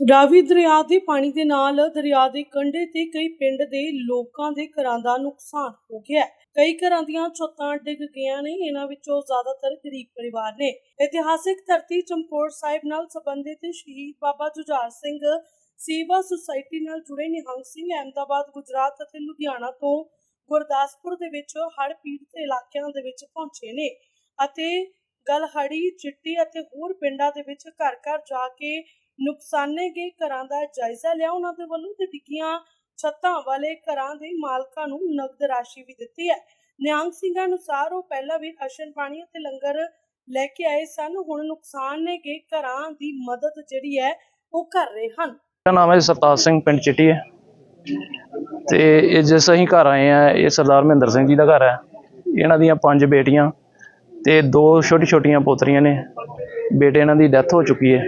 ਰਾਵੀ ਦਰਿਆ ਦੇ ਪਾਣੀ ਦੇ ਨਾਲ ਦਰਿਆ ਦੇ ਕੰਢੇ ਤੇ ਕਈ ਪਿੰਡ ਦੇ ਲੋਕਾਂ ਦੇ ਘਰਾਂ ਦਾ ਨੁਕਸਾਨ ਹੋ ਗਿਆ ਹੈ। ਕਈ ਘਰਾਂ ਦੀਆਂ ਛੱਤਾਂ ਡਿੱਗ ਗਈਆਂ ਨੇ, ਇਹਨਾਂ ਵਿੱਚੋਂ ਜ਼ਿਆਦਾਤਰ ਗਰੀਬ ਪਰਿਵਾਰ ਨੇ ਇਤਿਹਾਸਿਕ ਧਰਤੀ ਚਮਕੌਰ ਸਾਹਿਬ ਨਾਲ ਸੰਬੰਧਿਤ ਸ਼ਹੀਦ ਬਾਬਾ ਜੁਝਾਰ ਸਿੰਘ ਸੇਵਾ ਸੁਸਾਇਟੀ ਨਾਲ ਜੁੜੇ ਨਿਹੰਗ ਸਿੰਘ, ਅਹਿਮਦਾਬਾਦ, ਗੁਜਰਾਤ ਅਤੇ ਲੁਧਿਆਣਾ ਤੋਂ ਗੁਰਦਾਸਪੁਰ ਦੇ ਵਿੱਚ ਹੜ੍ਹ ਪੀੜਤ ਇਲਾਕਿਆਂ ਦੇ ਵਿੱਚ ਪਹੁੰਚੇ ਨੇ ਅਤੇ ਗਲਹੜੀ, ਚਿੱਟੀ ਅਤੇ ਹੋਰ ਪਿੰਡਾਂ ਦੇ ਵਿੱਚ ਘਰ ਘਰ ਜਾ ਕੇ ਨੁਕਸਾਨੇ ਗਏ ਘਰਾਂ ਦਾ ਜਾਇਜ਼ਾ ਲਿਆ ਉਹਨਾਂ ਦੇ ਵੱਲੋਂ ਤੇ ਡਿੱਗੀਆਂ ਛੱਤਾਂ ਵਾਲੇ ਘਰਾਂ ਦੇ ਮਾਲਕਾਂ ਨੂੰ ਨਗਦ ਰਾਸ਼ੀ ਵੀ ਦਿੱਤੀ ਹੈ। ਨਿਹੰਗ ਸਿੰਘਾਂ ਅਨੁਸਾਰ ਉਹ ਪਹਿਲਾਂ ਵੀ ਰਾਸ਼ਨ ਪਾਣੀ ਅਤੇ ਲੰਗਰ ਲੈ ਕੇ ਆਏ ਸਨ। ਹੁਣ ਨੁਕਸਾਨ ਨੇ ਗਏ ਘਰਾਂ ਦੀ ਮਦਦ ਜਿਹੜੀ ਹੈ ਉਹ ਕਰ ਰਹੇ ਹਨ। ਮੇਰਾ ਨਾਮ ਹੈ ਸਰਤਾਜ ਸਿੰਘ, ਪਿੰਡ ਚਿੱਟੀ ਹੈ। ਤੇ ਇਹ ਜਿਸ ਅਸੀਂ ਘਰ ਆਏ ਆ ਇਹ ਸਰਦਾਰ ਮਹਿੰਦਰ ਸਿੰਘ ਜੀ ਦਾ ਘਰ ਹੈ। ਇਹਨਾਂ ਦੀਆਂ ਪੰਜ ਬੇਟੀਆਂ ਤੇ ਦੋ ਛੋਟੀ ਛੋਟੀਆਂ ਪੋਤਰੀਆਂ ਨੇ। ਬੇਟੇ ਇਹਨਾਂ ਦੀ ਡੈਥ ਹੋ ਚੁੱਕੀ ਹੈ।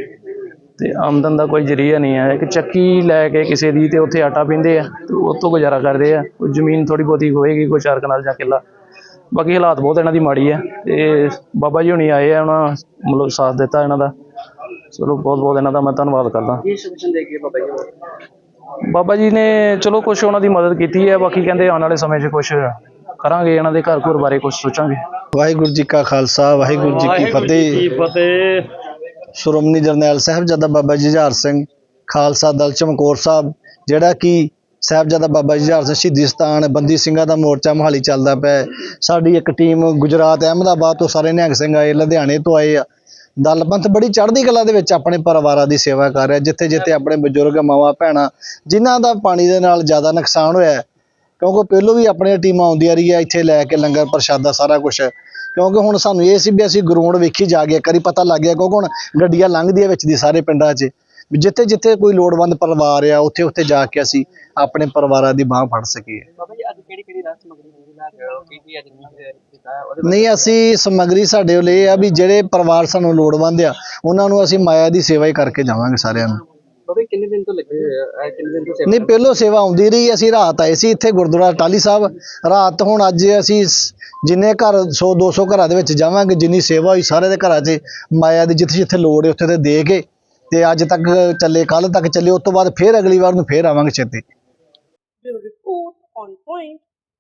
ਤੇ ਆਮਦਨ ਦਾ ਕੋਈ ਜਰੀਆ ਨਹੀਂ ਹੈ। ਇੱਕ ਚੱਕੀ ਲੈ ਕੇ ਕਿਸੇ ਦੀ ਤੇ ਉੱਥੇ ਆਟਾ ਪੀਂਦੇ ਆ ਤੇ ਉਹ ਤੋਂ ਗੁਜ਼ਾਰਾ ਕਰਦੇ ਆ। ਕੋਈ ਜ਼ਮੀਨ ਥੋੜੀ ਬਹੁਤੀ ਹੋਏਗੀ ਕੋਈ ਚਾਰ ਕਨਾਲ ਜਾਂ ਕਿੱਲਾ। ਬਾਕੀ ਹਾਲਾਤ ਬਹੁਤ ਇਹਨਾਂ ਦੀ ਮਾੜੀ ਹੈ ਤੇ ਬਾਬਾ ਜੀ ਹੁਣੀ ਆਏ ਆ ਉਹਨਾਂ ਮਤਲਬ ਸਾਥ ਦਿੱਤਾ ਇਹਨਾਂ ਦਾ। ਚਲੋ ਬਹੁਤ ਬਹੁਤ ਇਹਨਾਂ ਦਾ ਮੈਂ ਧੰਨਵਾਦ ਕਰਦਾ। ਕੀ ਸੋਚਣ ਦੇ ਕੇ ਬਾਬਾ ਜੀ ਬਾਬਾ ਜੀ ਨੇ ਚਲੋ ਕੁਝ ਉਹਨਾਂ ਦੀ ਮਦਦ ਕੀਤੀ ਹੈ ਬਾਕੀ ਕਹਿੰਦੇ ਆਉਣ ਵਾਲੇ ਸਮੇਂ 'ਚ ਕੁਝ ਕਰਾਂਗੇ ਇਹਨਾਂ ਦੇ ਘਰ ਘਰ ਬਾਰੇ ਕੁਝ ਸੋਚਾਂਗੇ। ਵਾਹਿਗੁਰੂ ਜੀ ਕਾ ਖਾਲਸਾ ਵਾਹਿਗੁਰੂ ਜੀ ਕੀ ਫਤਿਹ। ਫਤਿਹ। ਸ਼੍ਰੋਮਣੀ ਜਰਨੈਲ ਸਾਹਿਬਜ਼ਾਦਾ ਬਾਬਾ ਜੁਝਾਰ ਸਿੰਘ, ਖਾਲਸਾ ਦਲ ਚਮਕੌਰ ਸਾਹਿਬ, ਜਿਹੜਾ ਕਿ ਸਾਹਿਬਜ਼ਾਦਾ ਬਾਬਾ ਜੀ ਜੁਝਾਰ ਸਿੰਘ ਸ਼ਹੀਦੀ ਸਥਾਨ ਬੰਦੀ ਸਿੰਘਾਂ ਦਾ ਮੋਰਚਾ ਮੋਹਾਲੀ ਚੱਲਦਾ ਪਿਆ ਸਾਡੀ ਇੱਕ ਟੀਮ ਗੁਜਰਾਤ, ਅਹਿਮਦਾਬਾਦ ਤੋਂ ਸਾਰੇ ਨਿਹੰਗ ਸਿੰਘ ਆਏ, ਲੁਧਿਆਣੇ ਤੋਂ ਆਏ ਆ। ਦਲ ਪੰਥ ਬੜੀ ਚੜ੍ਹਦੀ ਕਲਾ ਦੇ ਵਿੱਚ ਆਪਣੇ ਪਰਿਵਾਰਾਂ ਦੀ ਸੇਵਾ ਕਰ ਰਿਹਾ ਜਿੱਥੇ ਜਿੱਥੇ ਆਪਣੇ ਬਜ਼ੁਰਗ ਮਾਵਾਂ, ਭੈਣਾਂ, ਜਿਨ੍ਹਾਂ ਦਾ ਪਾਣੀ ਦੇ ਨਾਲ ਜ਼ਿਆਦਾ ਨੁਕਸਾਨ ਹੋਇਆ ਕਿਉਂਕਿ ਪਹਿਲੋਂ ਵੀ ਆਪਣੀਆਂ ਟੀਮਾਂ ਆਉਂਦੀਆਂ ਰਹੀਆਂ, ਇੱਥੇ ਲੈ ਕੇ ਲੰਗਰ ਪ੍ਰਸ਼ਾਦਾ ਸਾਰਾ ਕੁਝ ਕਿਉਂਕਿ ਹੁਣ ਸਾਨੂੰ ਇਹ ਸੀ ਵੀ ਅਸੀਂ ਗਰਾਊਂਡ ਵੇਖੀ ਜਾ ਕੇ ਕਰੀ ਪਤਾ ਲੱਗ ਗਿਆ ਕਿਉਂਕਿ ਹੁਣ ਗੱਡੀਆਂ ਲੰਘਦੀਆਂ ਵਿੱਚ ਦੀ ਸਾਰੇ ਪਿੰਡਾਂ 'ਚ। ਵੀ ਜਿੱਥੇ ਜਿੱਥੇ ਕੋਈ ਲੋੜਵੰਦ ਪਰਿਵਾਰ ਆ ਉੱਥੇ ਉੱਥੇ ਜਾ ਕੇ ਅਸੀਂ ਆਪਣੇ ਪਰਿਵਾਰਾਂ ਦੀ ਬਾਹ ਫੜ ਸਕੀਏ। ਨਹੀਂ ਅਸੀਂ ਸਮੱਗਰੀ ਸਾਡੇ ਇਹ ਆ ਵੀ ਜਿਹੜੇ ਪਰਿਵਾਰ ਸਾਨੂੰ ਲੋੜਵੰਦ ਆ ਉਹਨਾਂ ਨੂੰ ਅਸੀਂ ਮਾਇਆ ਦੀ ਸੇਵਾ ਹੀ ਕਰਕੇ ਜਾਵਾਂਗੇ ਸਾਰਿਆਂ ਨੂੰ। ਬਾਬਾ ਜੀ ਕਿੰਨੇ ਦਿਨ ਤੋਂ ਲੱਗੇ ਹੋਏ ਆ? ਇਹ ਕਿੰਨੇ ਦਿਨ ਤੋਂ ਸੇਵਾ ਨਹੀਂ ਪਹਿਲੋਂ ਸੇਵਾ ਆਉਂਦੀ ਰਹੀ ਅਸੀਂ ਰਾਤ ਆਏ ਸੀ ਇੱਥੇ ਗੁਰਦੁਆਰਾ ਟਾਲੀ ਸਾਹਿਬ। ਰਾਤ ਹੁਣ ਅੱਜ ਅਸੀਂ ਜਿੰਨੇ ਘਰ 100 200 ਘਰਾਂ ਦੇ ਵਿੱਚ ਜਾਵਾਂਗੇ ਜਿੰਨੀ ਸੇਵਾ ਹੋਈ ਸਾਰੇ ਦੇ ਘਰਾਂ 'ਚ ਮਾਇਆ ਦੀ ਜਿੱਥੇ ਜਿੱਥੇ ਲੋੜ ਹੈ ਉੱਥੇ ਤੇ ਦੇ ਕੇ ਤੇ ਅੱਜ ਤੱਕ ਚੱਲੇ ਕੱਲ ਤੱਕ ਚੱਲੇ ਉਸ ਤੋਂ ਬਾਅਦ ਫੇਰ ਅਗਲੀ ਵਾਰ ਨੂੰ ਫੇਰ ਆਵਾਂਗੇ ਛੇਤੀ। Bureau report on point